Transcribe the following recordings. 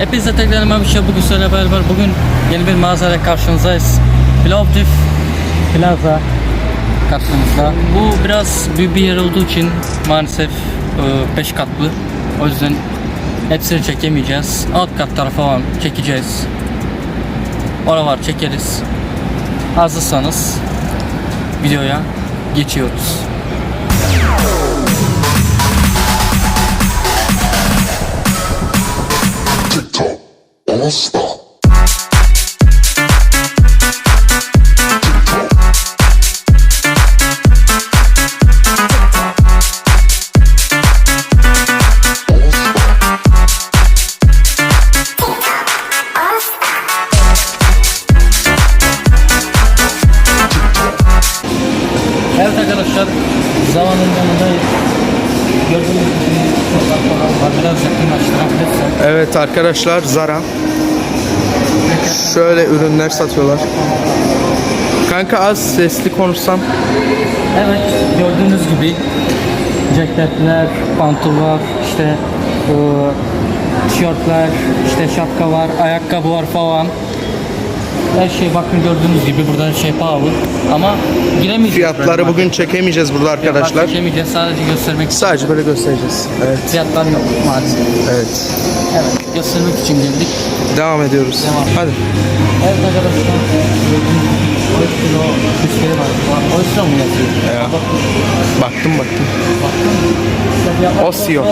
Hepinize tekrar merhaba şey bugün söyle beraber bugün yeni bir mağazayla karşınızdayız. Plovdiv Plaza karşınızda. Bu biraz büyük bir yer olduğu için maalesef 5 katlı. O yüzden hepsini çekemeyeceğiz. Alt kat tarafı falan çekeceğiz. Oralar çekeriz. Hazırsanız videoya geçiyoruz. Não está. Evet arkadaşlar Zara. Şöyle ürünler satıyorlar. Kanka az sesli konuşsam. Evet gördüğünüz gibi ceketler, pantollar, işte e, tişörtler, işte şapka var, ayakkabı var falan. Her şey bakın gördüğünüz gibi burada her şey pahalı ama giremeyeceğiz. Fiyatları bugün çekemeyeceğiz burada Fiyatlar arkadaşlar. Çekemeyeceğiz sadece göstermek. Sadece böyle göstereceğiz. Evet. Fiyatlar yok maalesef. Evet. Göstermek için geldik. Devam ediyoruz. Devam. Hadi. Evet arkadaşlar. 5 kilo şey var. O yüzden mi yazıyor? Ya. Baktım baktım. Baktın mı? Osio.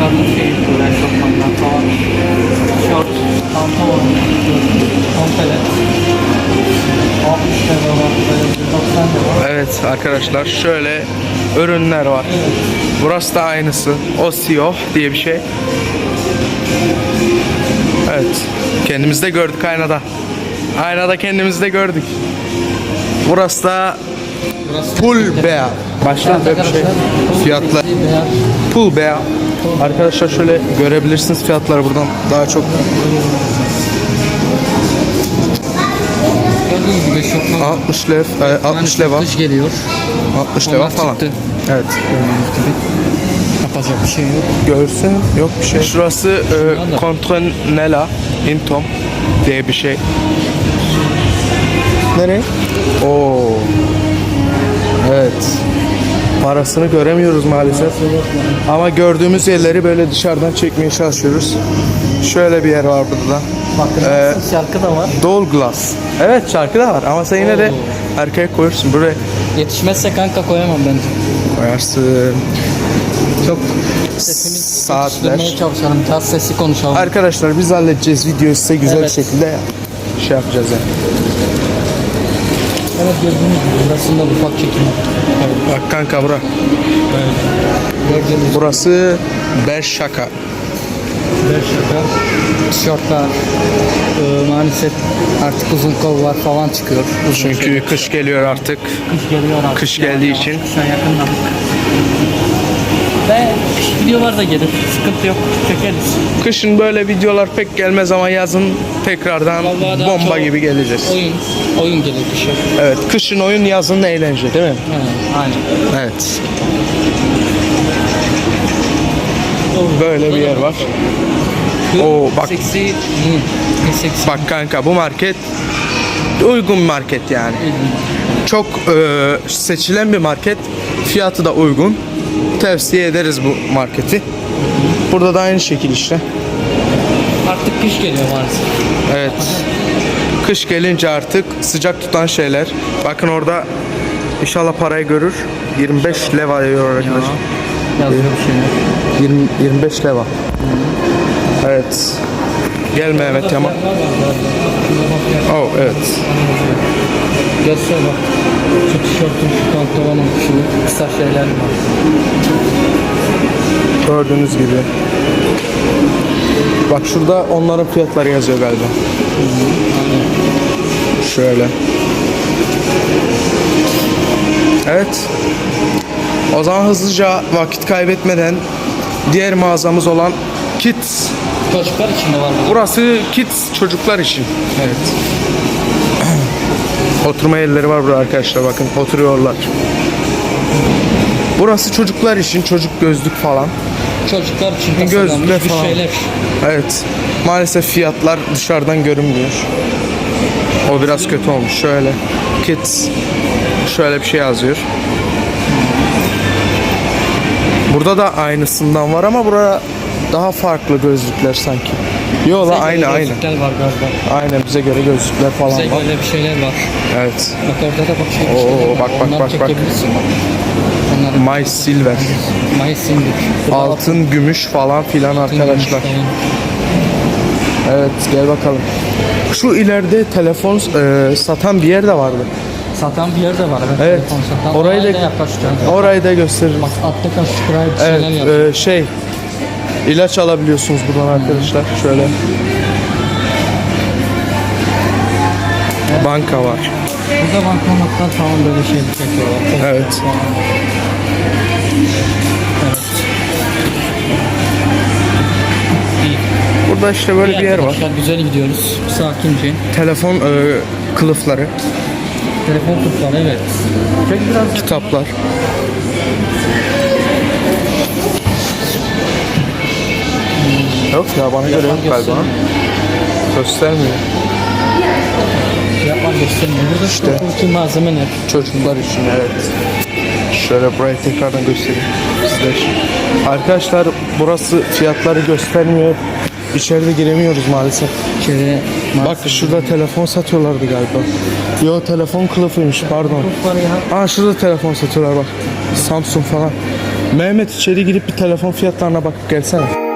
Kadın şey, böyle şortmanlar falan. Şort, pantolon. 60 lira var, böyle 90 lira var. Evet arkadaşlar şöyle ürünler var. Burası da aynısı. Osio diye bir şey. Evet. Kendimiz de gördük aynada. Aynada kendimiz de gördük. Burası da Burası Pul Bea. Başka Evet bir şey. Fiyatlar. Beyaz. Pul Bea. Arkadaşlar şöyle görebilirsiniz fiyatları buradan. Daha çok Gördüğünüz gibi şortman. 60 lev, e, 60 leva, Kış geliyor. 60 leva Onlar falan. çıktı. Evet. Gördüğünüz gibi. Yapacak bir şey yok. Görsün yok bir şey. Şurası e, Contronella Intom diye bir şey. Nereye? Oo. Evet. Parasını göremiyoruz maalesef. Ama gördüğümüz yerleri böyle dışarıdan çekmeye çalışıyoruz. Şöyle bir yer var burada da. Bakın Ee, şarkı da var. Doll Glass. Evet şarkı da var ama sen yine de arkaya koyursun. Buraya Yetişmezse kanka koyamam bence. koyarsın. Çok sesimiz Saatler. çalışalım. Biraz sesi konuşalım. Arkadaşlar biz halledeceğiz videoyu size güzel Evet. bir şekilde şey yapacağız yani. evet gördüğünüz gibi burasında ufak çekim yaptık. Evet. Bak kanka bura. Gördüğünüz gibi Burası Beş Şaka. Şaka. Tişörtler e, maalesef artık uzun kollar falan çıkıyor. Uzun Çünkü kış geliyor artık. kış geliyor artık. kış Yani geldiği yavaş için. Kışa yakınladık. Ve kış videolar da gelir. Sıkıntı yok. Çekeriz. Kışın böyle videolar pek gelmez ama yazın tekrardan Vallahi bomba gibi geleceğiz. Oyun. Oyun gelir kışa. Evet, kışın oyun yazın eğlence değil mi? He, aynen. Evet. Böyle bir yer var. Oo, bak. Seksi. Hı. Seksi. Bak kanka bu market uygun market yani. Çok e, seçilen bir market. Fiyatı da uygun. Tavsiye ederiz bu marketi. Burada da aynı şekil işte. Artık kış geliyor maalesef. Evet. Kış gelince artık sıcak tutan şeyler. Bakın orada inşallah parayı görür. 25 leva diyor arkadaşlar. Yazıyor bir şeyler. 20, 25 leva. Evet. Gel Mehmet Yaman. Oh evet. Göster bak. Şu tişörtün, şu pantolonun, şu kısa şeyler var. Gördüğünüz gibi. Bak şurada onların fiyatları yazıyor galiba. Şöyle. Evet. O zaman hızlıca vakit kaybetmeden diğer mağazamız olan Kids. Çocuklar için de var burada. Burası Kids çocuklar için. Evet. Oturma yerleri var burada arkadaşlar bakın oturuyorlar. Burası çocuklar için çocuk gözlük falan. çocuklar için Gözlükler tasarlanmış bir falan. şeyler. Evet. Maalesef fiyatlar dışarıdan görünmüyor. O biraz kötü olmuş. Şöyle kids şöyle bir şey yazıyor. Burada da aynısından var ama burada daha farklı gözlükler sanki. Yo la aynı aynı. Gözlükler var galiba. Aynen bize göre gözlükler falan Bize var. böyle bir şeyler var. Evet. Bak orada da bak şey bir Oo, şeyler var. bak, bak, Onları bak, bak. bak. Onları My Silver. Mayıs sindir. Altın, gümüş falan filan arkadaşlar. Evet gel bakalım. Şu ileride telefon e, satan bir yer de vardı. Satan bir yer de var. Evet. Evet. telefon Satan. Orayı da- da. Orayı da gösteririm. Bak kaç subscribe bir şeyler Evet yazıyor. e, şey ilaç alabiliyorsunuz buradan arkadaşlar. Şöyle. Banka var. Burada bankomatlar falan böyle şey çekiyorlar. Evet. Burada işte böyle bir yer var. Arkadaşlar güzel gidiyoruz. Sakince. Telefon e, kılıfları, Telefon tutları evet. Biraz. kitaplar. Yok ya bana göre yok galiba. Göstermiyor. Yapmak göstermiyor. Burada İşte. işte. malzemeler. Çocuklar için evet. Şöyle burayı tekrardan göstereyim sizler. Arkadaşlar burası fiyatları göstermiyor. İçeride giremiyoruz maalesef. İçeri Bak şurada telefon satıyorlardı galiba. Yo telefon kılıfıymış pardon. Aa şurada telefon satıyorlar bak. Samsung falan. Mehmet içeri girip bir telefon fiyatlarına bakıp gelsene.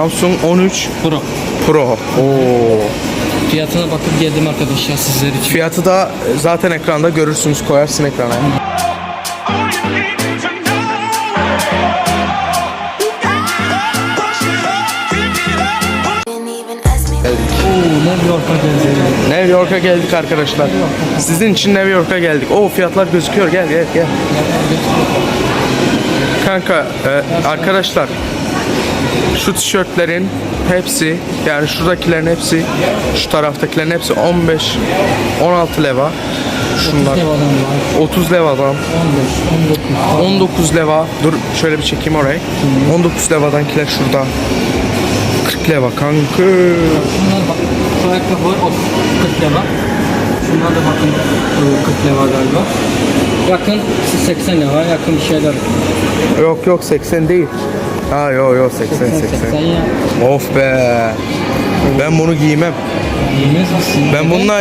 Samsung 13 Pro. Pro. Oo. Fiyatına bakıp geldim arkadaşlar sizler için. Fiyatı da zaten ekranda görürsünüz koyarsın ekrana. New York'a geldi. New York'a geldik arkadaşlar. Sizin için New York'a geldik. Oo fiyatlar gözüküyor. Gel gel gel. Kanka e, arkadaşlar şu tişörtlerin hepsi yani şuradakilerin hepsi şu taraftakilerin hepsi 15 16 leva. Şunlar Dev adam var. 30 levadan 15, 19. 19 leva dur şöyle bir çekeyim orayı 19 levadankiler şurada 40 leva kanka Bunlar bak. Şu ayakkabı var. o 40 leva. Şunlar da bakın e, 40 leva galiba. Yakın 80 leva yakın bir şeyler. yok yok 80 değil ha yok yok 80 80 80 ya. of be ben bunu giymem Giymez misin? ben Neden? bununla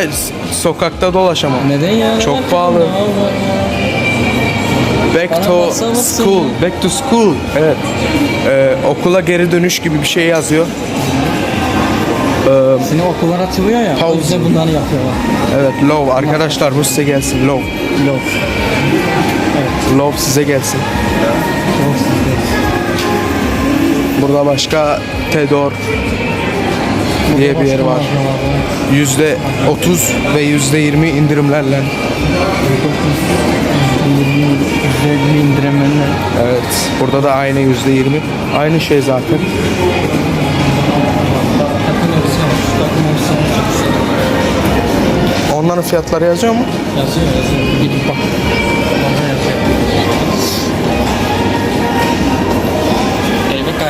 sokakta dolaşamam Neden ya? Çok pahalı. Back to school back to school evet Ee, okula geri dönüş gibi bir şey yazıyor Seni okullar açılıyor ya. O Pause. yüzden bunları yapıyorlar. evet love arkadaşlar bu size gelsin love Yok. love size gelsin Yok sizde. Burada başka Tedor diye bir yer var. Yüzde 30 ve yüzde 20 indirimlerle. Güzel indirimlerle. Evet. Burada da aynı yüzde 20. Aynı şey zaten. Onların fiyatları yazıyor mu? Yazıyor yazıyor. Gidip bak.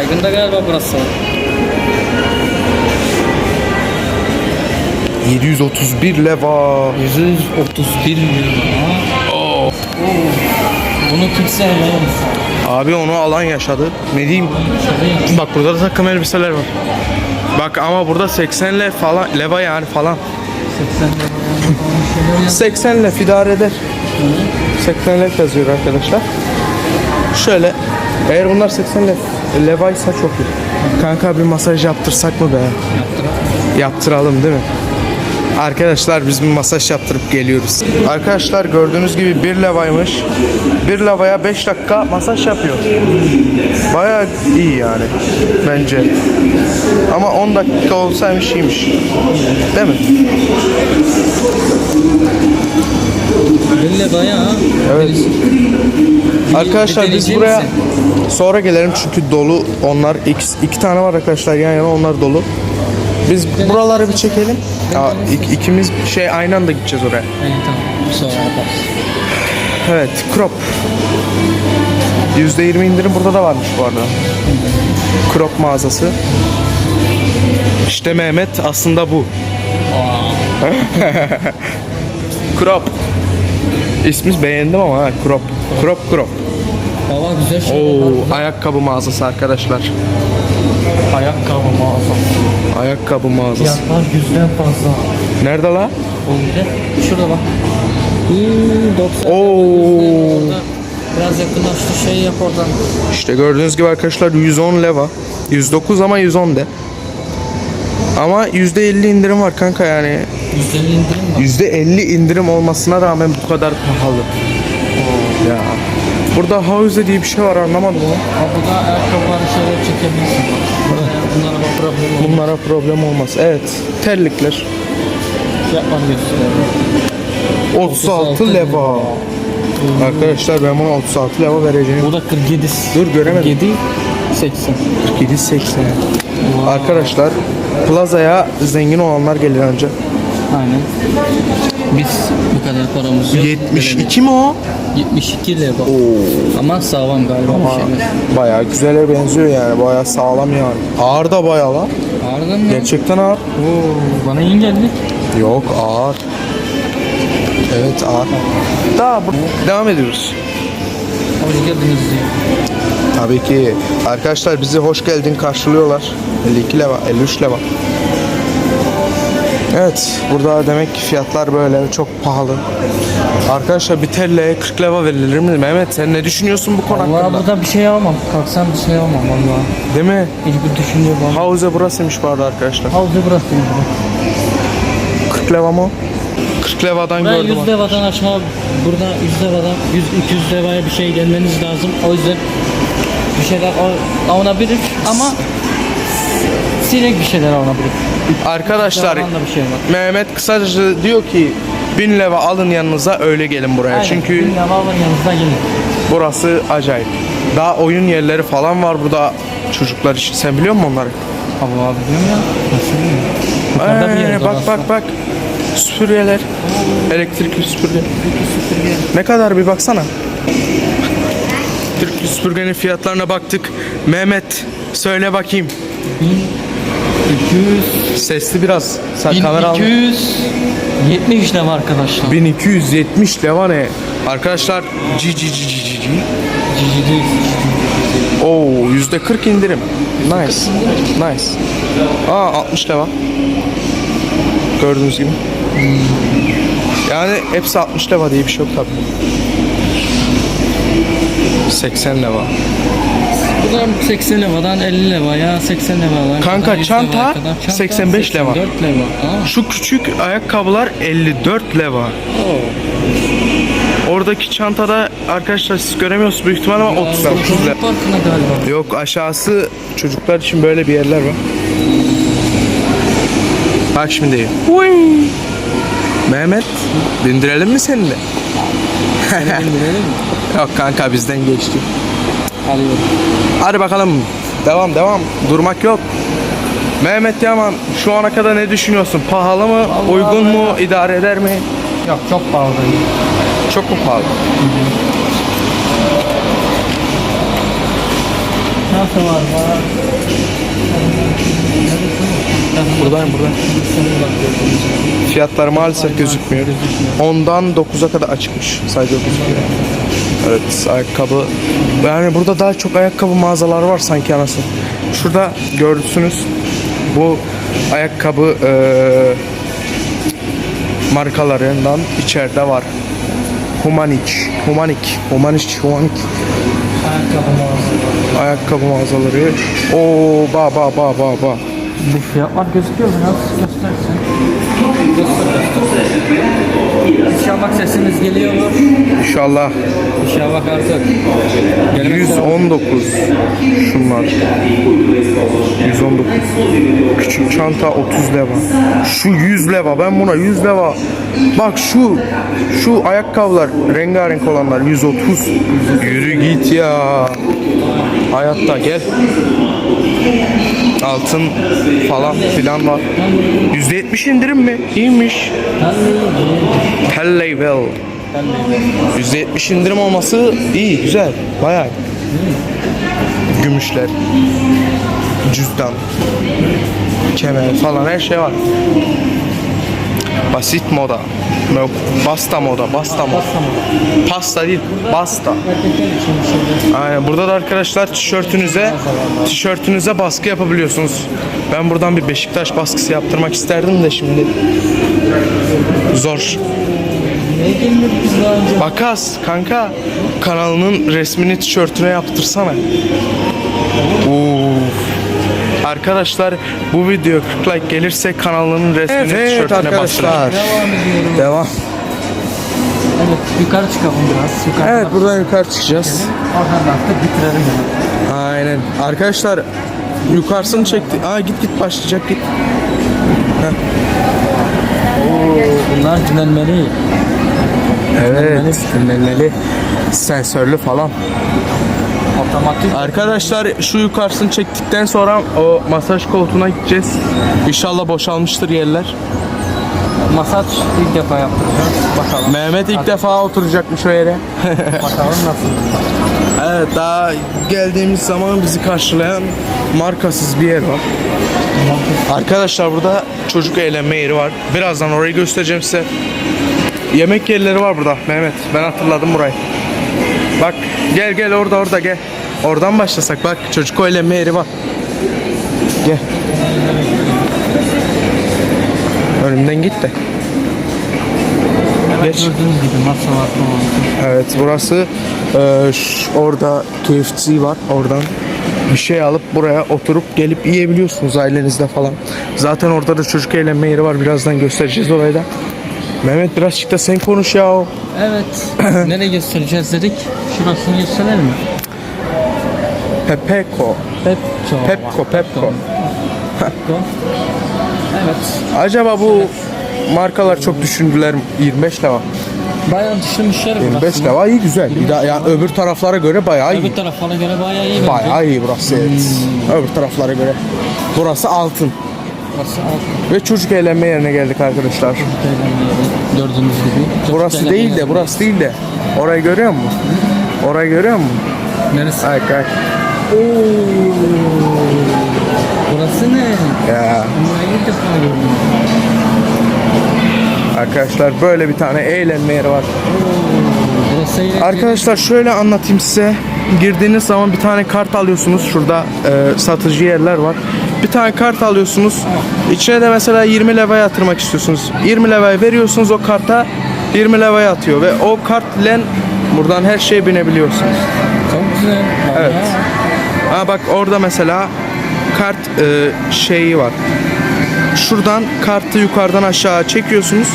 Eyvah kaygın da galiba burası. 731 leva. 131 lira. Oo. Bunu kimse alamaz. Abi onu alan yaşadı. Ne diyeyim? Bak burada da takım elbiseler var. Bak ama burada 80 le falan leva yani falan. 80 lef idare eder. 80 lef yazıyor arkadaşlar. Şöyle eğer bunlar 80 lef levaysa çok iyi. Kanka bir masaj yaptırsak mı be? Yaptıralım değil mi? Arkadaşlar biz bir masaj yaptırıp geliyoruz. Arkadaşlar gördüğünüz gibi bir levaymış. Bir lavaya 5 dakika masaj yapıyor. Baya iyi yani bence. Ama 10 dakika olsaymış iyiymiş. Değil mi? Belli bayağı. Evet. Arkadaşlar biz buraya misin? sonra gelelim çünkü dolu onlar iki, iki tane var arkadaşlar yan yana onlar dolu. Biz buraları bir çekelim. Ya, ik- ikimiz şey aynı anda gideceğiz oraya. İyi tamam. Sonra yaparız. Evet, crop. %20 indirim burada da varmış bu arada. Crop mağazası. İşte Mehmet aslında bu. crop. İsmi beğendim ama ha, crop. Crop crop. Baba güzel var. Oo, ayakkabı mağazası arkadaşlar. Ayakkabı mağaza. Ayakkabı mağazası. Fiyatlar yüzden fazla. Nerede la? Oldu. Şurada bak. Hmm, 90 Oo. Biraz yakınlaştı şey yap oradan. İşte gördüğünüz gibi arkadaşlar 110 leva. 109 ama 110 de. Ama %50 indirim var kanka yani. Yüzden indirim var. %50 indirim olmasına rağmen bu kadar pahalı. Burada Hauze diye bir şey var anlamadım onu. Burada ayakkabıları şöyle çekebilirsin. Bunlara problem olmaz. Bunlara problem olmaz. Evet. Terlikler. Fiyatları gösteriyor. 36 leva. Arkadaşlar ben buna 36 leva vereceğim. Bu da 47. Dur, göremedim. 47 80. 47 80. Arkadaşlar plazaya zengin olanlar gelir önce. Aynen. Biz bu kadar paramız yok. 72 mi o? 72 lira. Ama sağlam galiba bir şeyler. Bayağı güzele benziyor yani. Bayağı sağlam yani. Ağır da bayağı lan. Harbiden mi? Gerçekten ağır. Oo, bana iyi geldi. Yok ağır. Evet ağır. Daha bu- devam ediyoruz. Hoş geldiniz diye. Tabii ki. Arkadaşlar bizi hoş geldin karşılıyorlar. 52 leva, 53 leva. Evet, burada demek ki fiyatlar böyle çok pahalı. Arkadaşlar bir telleye 40 leva verilir mi? Mehmet sen ne düşünüyorsun bu konu Valla hakkında? burada bir şey almam. Kalksam bir şey almam valla. Değil mi? Hiçbir düşünce var. Hauze burasıymış bu arada arkadaşlar. Havuzı burası mı? 40 leva mı? 40 levadan Ben gördüm. 100 levadan açma. Burada 100 levadan 100-200 levaya bir şey gelmeniz lazım. O yüzden bir şeyler al- alınabilir ama sinek bir şeyler alınabilir. Arkadaşlar bir şey var. Mehmet kısaca diyor ki 1000 leva alın yanınıza öyle gelin buraya. Aynen. Çünkü Bin leva alın yanınıza gelin. burası acayip. Daha oyun yerleri falan var burada çocuklar için. Sen biliyor musun onları? Allah abi diyorum ya. Nasıl bilmiyorum. Yukarıda bir Ee, yer bak bak bak. Süpürgeler. Elektrikli süpürge. Ne kadar bir baksana. Türk süpürgenin fiyatlarına baktık. Mehmet söyle bakayım. 200 Sesli biraz. Sen kamera al. 1270 leva arkadaşlar. 1270 leva ne? Arkadaşlar ci ci ci ci ci. ci. Cici değil. Oo yüzde 40 indirim. Nice. Nice. Aa 60 leva. Gördüğünüz gibi. Yani hepsi 60 leva diye bir şey yok tabii. 80 leva. Buradan 80 levadan 50 leva ya 80 levadan. Kanka, kadar, 100 çanta kadar. 85 leva. 84 leva. Aa. Şu küçük ayakkabılar 54 leva. Oradaki çantada arkadaşlar siz göremiyorsunuz büyük ihtimal ama 30 Aa, 30 leva. Çocuk parkına galiba. Yok aşağısı çocuklar için böyle bir yerler var. Bak şimdi. Huy. Mehmet bindirelim mi seni de? Yok kanka bizden geçti. Alıyorum. Hadi bakalım. Devam devam. Durmak yok. Mehmet Yaman şu ana kadar ne düşünüyorsun? Pahalı mı? uygun mu? idare eder mi? Yok çok pahalı. Çok mu pahalı? Nasıl var? Buradayım burada. Fiyatlar maalesef gözükmüyor. 10'dan 9'a kadar açıkmış. Sadece gözüküyor. Evet ayakkabı. Yani burada daha çok ayakkabı mağazaları var sanki anasını. Şurada görürsünüz. Bu ayakkabı eee, markalarından içeride var. Humanik, Humanik, Humanik, Humanik Ayakkabı mağazası. ayakkabı mağazaları. Oo ba ba ba ba ba. Bu fiyatlar gözüküyor mu? Nasıl göstersin? İnşallah sesiniz geliyor mu? İnşallah İnşallah artık. Gelmek üzere. 119 şunlar. 119. Küçük çanta 30 leva. Şu 100 leva. Ben buna 100 leva. Bak şu şu ayakkabılar rengarenk olanlar 130. Yürü git ya. Hayatta gel. Altın falan filan var. %70 indirim mi? İyiymiş. Well. %70 indirim olması iyi, güzel. Bayağı. Gümüşler. Cüzdan. Kemer falan her şey var. Basit moda. Basta moda, basta moda. Pasta değil, basta. Aynen. Burada da arkadaşlar tişörtünüze tişörtünüze baskı yapabiliyorsunuz. Ben buradan bir Beşiktaş baskısı yaptırmak isterdim de şimdi. Zor. Bakas kanka kanalının resmini tişörtüne yaptırsana. Uf. Arkadaşlar bu video 40 like gelirse kanalının resmini tişörtüne bastırın. Devam ediyoruz. Devam. Evet yukarı çıkalım biraz. Yukarı Evet buradan yukarı çıkacağız. Oradan da artık bitirelim yani. Aynen. Arkadaşlar yukarısını çekti. Aa git git başlayacak git. Bunlar dinlenmeli. Evet. Dinlenmeli. Sensörlü falan. Otomatik. Arkadaşlar şu yukarısını çektikten sonra o masaj koltuğuna gideceğiz. İnşallah boşalmıştır yerler. Masaj ilk defa yaptıracağız. Bakalım. Mehmet ilk defa oturacakmış o yere. Bakalım nasıl. evet daha geldiğimiz zaman bizi karşılayan markasız bir yer var. Arkadaşlar burada çocuk eğlenme yeri var. Birazdan orayı göstereceğim size. Yemek yerleri var burada Mehmet. Ben hatırladım burayı. Bak gel gel orada orada gel. Oradan başlasak bak çocuk eğlenme yeri var. Gel. Önümden git de. Geç. Gördüğünüz gibi masa var. Evet burası e, ş- orada KFC var oradan bir şey alıp buraya oturup gelip yiyebiliyorsunuz ailenizle falan. Zaten orada da çocuk eğlenme yeri var birazdan göstereceğiz orayı da. Mehmet birazcık da sen konuş ya. Evet. Nereye göstereceğiz dedik. Şurasını gösterelim mi? Pepeko. Pepco. Pepco, Pepco. Pepco. Evet. Acaba bu markalar çok düşündüler mi? 25 leva. Bayağı düşünmüşler 25 burası. leva iyi güzel. Daha yani öbür taraflara göre bayağı iyi. Öbür taraflara göre bayağı iyi. Bayağı iyi burası evet. Öbür taraflara göre. Burası altın. Burası alt Ve çocuk eğlenme yerine geldik arkadaşlar. eğlenme yeri. Gördüğünüz gibi. Çocuk Burası değil de burası değil de. Orayı görüyor musun? Orayı görüyor musun? Neresi? Ay ay. Burası ne? Ya Burayı ilk defa gördüm. arkadaşlar böyle bir tane eğlenme yeri var. Eğlenceli. Arkadaşlar şöyle anlatayım size. Girdiğiniz zaman bir tane kart alıyorsunuz. Şurada e, satıcı yerler var. Bir tane kart alıyorsunuz. İçine de mesela 20 leva yatırmak istiyorsunuz. 20 levayı veriyorsunuz o karta 20 levaya atıyor ve o kart ile buradan her şeye binebiliyorsunuz. Çok güzel. Evet. Ha bak orada mesela kart e, şeyi var. Şuradan kartı yukarıdan aşağı çekiyorsunuz.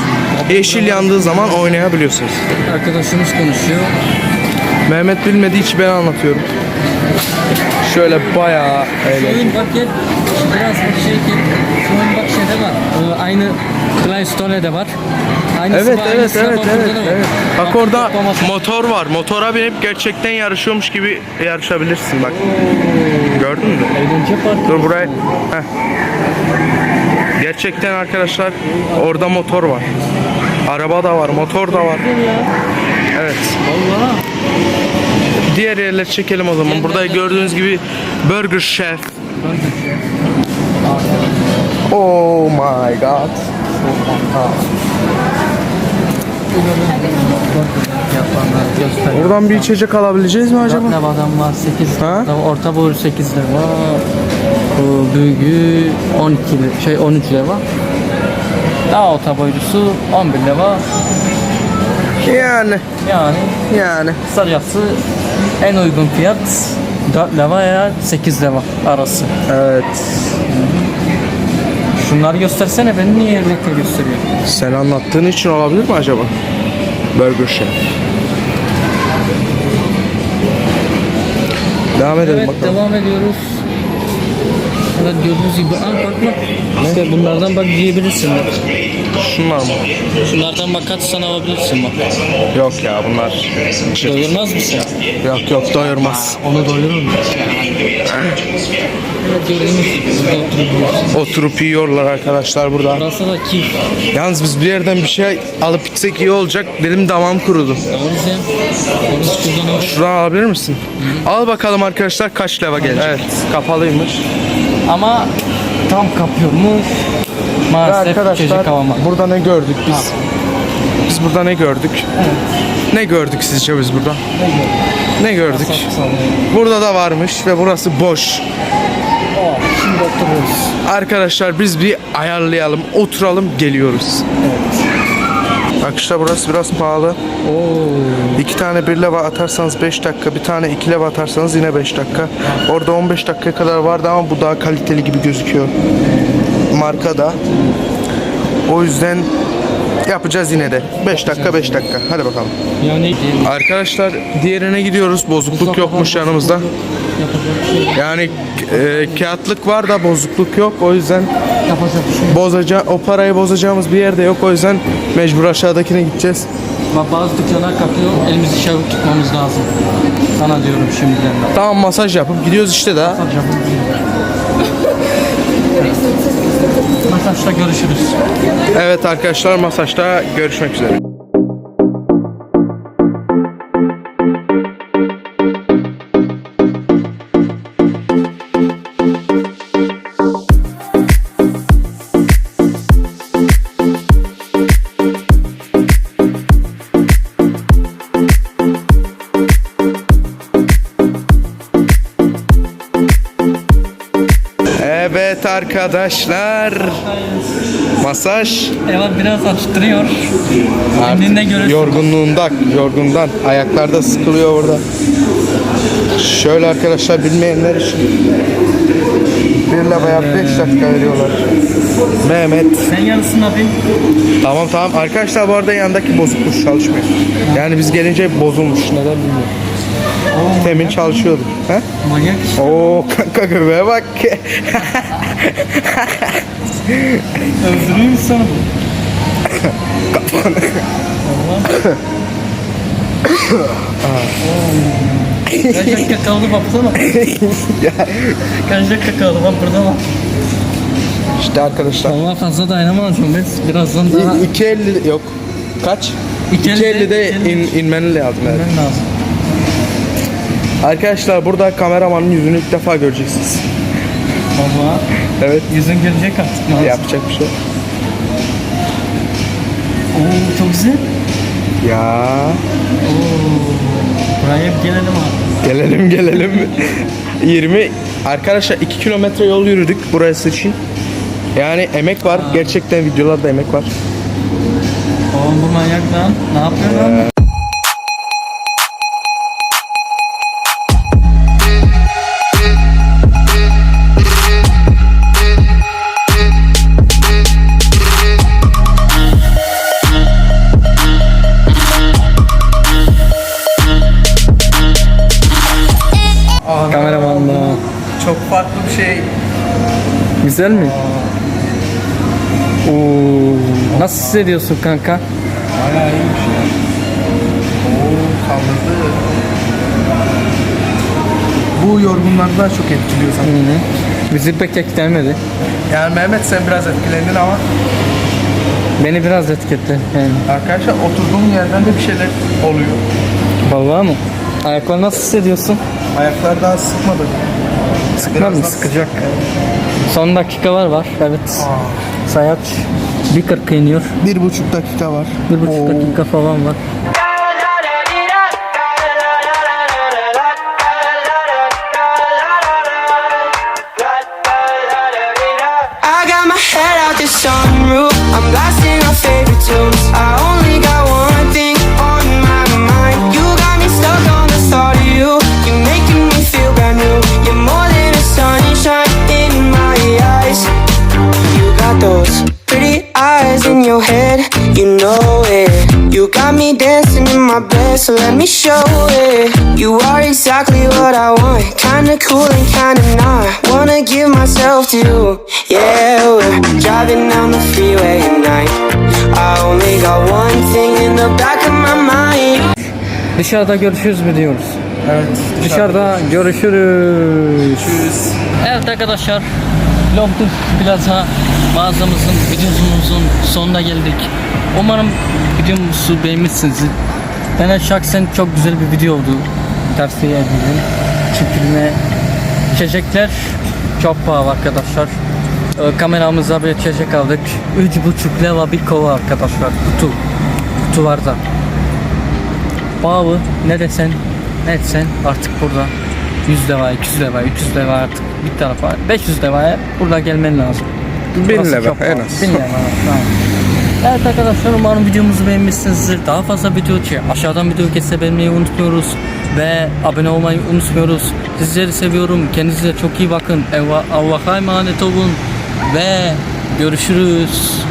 Yeşil yandığı zaman oynayabiliyorsunuz. Arkadaşımız konuşuyor. Mehmet bilmediği için ben anlatıyorum. Şöyle bayağı eğlenceli. Oyun bak gel. Biraz bak şey. Şu oyun bak şeyde var. Ee, Aynı Play Store'de var. Aynısı Evet var, evet aynısı evet evet, var. evet. Bak orada toplaması. motor var. Motora binip gerçekten yarışıyormuş gibi yarışabilirsin bak. Gördün mü? Eğlence parkı. Dur buraya. Heh. Gerçekten arkadaşlar orada motor var. Araba da var, motor da var. Evet. Vallahi. Diğer yerleri çekelim o zaman. Burada gördüğünüz gibi Burger Chef. Oh my god. Buradan bir içecek alabileceğiz mi acaba? Dört levadan var 8 Ha? leva. Orta boyu 8 leva. Bu büyüğü 12 le- şey 13 leva. Daha orta boylusu 11 leva. Yani Yani yani. kısacası en uygun fiyat 4 leva ya 8 leva arası. Evet. Şunları göstersene beni niye birlikte gösteriyor? Sen anlattığın için olabilir mi acaba? Burger Chef. Devam edelim Evet bakalım. devam ediyoruz. Evet gördüğünüz gibi Aa, bak bak. İşte bunlardan bak yiyebilirsin bak. Şunlar mı? Şunlardan bak kaç tane alabilirsin bak. Yok ya bunlar. Doyurmaz mısın? Yok yok doyurmaz. Onu doyurur mu? Oturup yiyorlar arkadaşlar burada. Burası da keyif. Yalnız biz bir yerden bir şey alıp gitsek iyi olacak. Benim damağım kurudu. Şuradan alabilir misin? Al bakalım arkadaşlar kaç leva gelecek. Evet kapalıymış. Ama tam kapıyormuş. Maalesef içecek alamadım. burada ne gördük biz? Biz burada ne gördük? Ne gördük sizce biz burada? Ne gördük? Burada da varmış ve burası boş. Şimdi oturuyoruz. Arkadaşlar biz bir ayarlayalım, oturalım, geliyoruz. Bak işte burası biraz pahalı. Oo. İki tane bir leva atarsanız 5 dakika, bir tane iki leva atarsanız yine 5 dakika. Orada 15 dakikaya kadar vardı ama bu daha kaliteli gibi gözüküyor. Marka da. O yüzden yapacağız yine de. 5 dakika 5 dakika. Hadi bakalım. Yani Arkadaşlar diğerine gidiyoruz. Bozukluk yokmuş yanımızda. şey, Yani e, kağıtlık var da bozukluk yok. O yüzden şey. bozaca o parayı bozacağımız bir yerde yok. O yüzden mecbur aşağıdakine gideceğiz. Bak bazı dükkanlar kapıyor. Elimizi çabuk tutmamız lazım. Sana diyorum şimdiden de. Tamam masaj yapıp gidiyoruz işte daha. Yapacağım. Masajda görüşürüz. Evet arkadaşlar masajda görüşmek üzere. Arkadaşlar. Masaj Evet biraz açtırıyor. Kendine göre yorgunluğundan, yorgundan. Ayaklarda sıkılıyor orada. Şöyle arkadaşlar bilmeyenler için bir levaya 5 dakika veriyorlar. Mehmet. Sen yarısını yapayım. Tamam tamam. Arkadaşlar bu arada yandaki bozukmuş çalışmıyor. Yani biz gelince bozulmuş. Neden bilmiyorum. Temin çalışıyordu. He? Manyak. Oo kanka göbeğe bak. Öldürüyor mu sana bu? Kaç dakika kaldı baksana. Kaç dakika kaldı bak burada bak. işte arkadaşlar. Vallahi fazla dayanamazım biz. Birazdan daha 2.50 yok. Kaç? 2.50 2.50'de in, inmen lazım. Ben lazım. Arkadaşlar burada kameramanın yüzünü ilk defa göreceksiniz. Baba Evet. yüzün gelecek artık. Lazım. Yapacak bir şey. Oo çok güzel. Ya. Buraya bir gelelim abi. Gelelim gelelim. 20 arkadaşlar 2 kilometre yol yürüdük burası için. Yani emek var. Gerçekten videolarda emek var. Oğlum bu manyak lan. Ne yapıyor lan? Güzel mi? Oo, nasıl hissediyorsun kanka? Bayağı iyiymiş ya. Oo kaldırdı. Bu yorgunları da çok etkiliyor sanırım. Hı hı. Bizi pek etkilemedi. Yani Mehmet sen biraz etkilendin ama Beni biraz etkiletti. Yani. arkadaşlar oturduğum yerden de bir şeyler oluyor. Vallahi mı? Ayakları nasıl hissediyorsun? Ayaklar daha sıkmadı. Mı? daha Sıkacak. Son dakikalar var. Evet. Sayaç 1.40 iniyor. Bir buçuk dakika var. Bir buçuk Oo. dakika falan var. I got my head out the sunroof. So let me show it. You are exactly what I want. Kinda cool and kinda not. Wanna give myself to you. Yeah, we're driving down the freeway at night. I only got one thing in the back of my mind. Dışarıda görüşürüz mü diyoruz? Evet. Dışarıda görüşürüz. Evet arkadaşlar. Loftus Plaza mağazamızın videomuzun sonuna geldik. Umarım videomuzu beğenmişsinizdir. Bana şahsen çok güzel bir video oldu. Tavsiye ederim. Çekilme içecekler çok pahalı arkadaşlar. Ee, kameramıza bir içecek aldık. 3,5 lira bir kova arkadaşlar. Kutu. Kutu var da. Pahalı ne desen ne etsen artık burada 100 lira, 200 lira, 300 lira artık bir tarafa 500 liraya burada gelmen lazım. 1000 Burası lira en az. 1000 lira. Evet arkadaşlar umarım videomuzu beğenmişsinizdir. Daha fazla video için aşağıdan video geçse beğenmeyi unutmuyoruz. Ve abone olmayı unutmuyoruz. Sizleri seviyorum. Kendinize çok iyi bakın. Allah'a emanet olun. Ve görüşürüz.